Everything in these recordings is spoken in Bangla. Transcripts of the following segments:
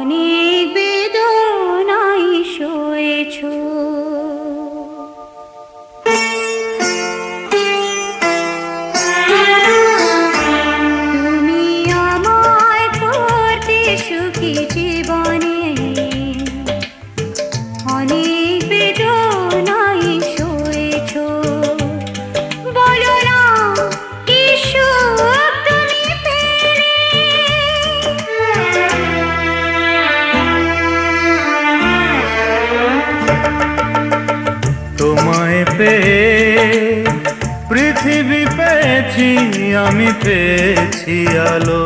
মনে পে পৃথিবী পেয়েছি আমি পেয়েছি আলো।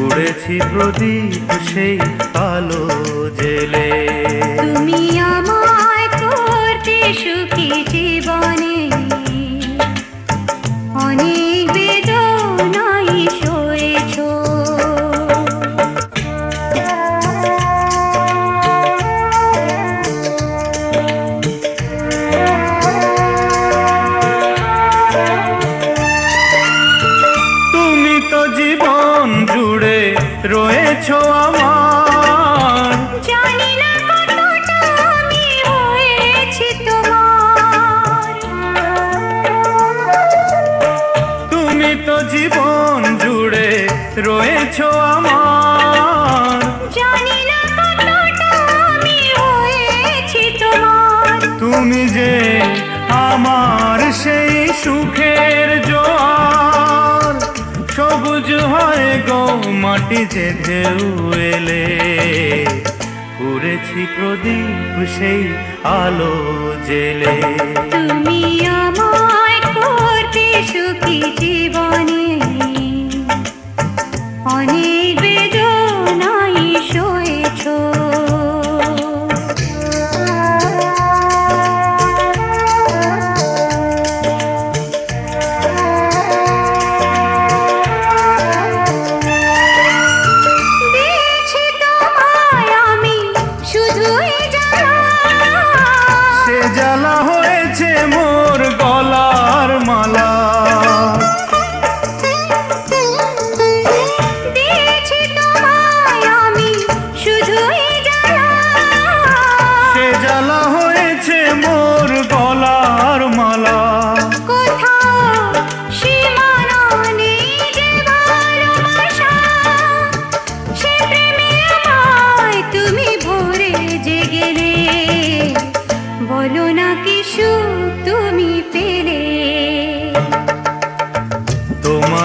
উড়েছি প্রদীপ সেই আলো জেলে। রয়েছো আমার। জানি না কতটা আমি হয়েছি তোমার। তুমি তো জীবন জুড়ে রয়েছো আমার। জানি না কতটা আমি হয়েছি তোমার। তুমি যে আমার সেই সুখের জোয়ার। সবুজ হয় গো মাটি যে ঢেউ এলে উড়েছি প্রদীপ সেই আলো জেলে।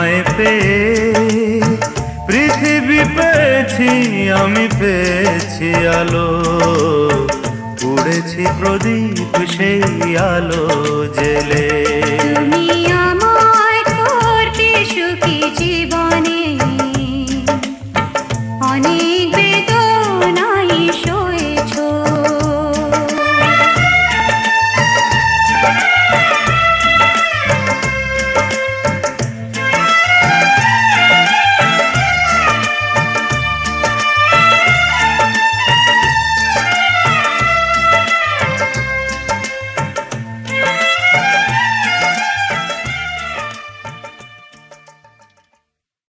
তোমায় পেয়ে পৃথিবী পেয়েছি, আমি পেয়েছি আলো। উড়েছি প্রদীপ সেই আলো জেলে। তুমি সুখী জীবন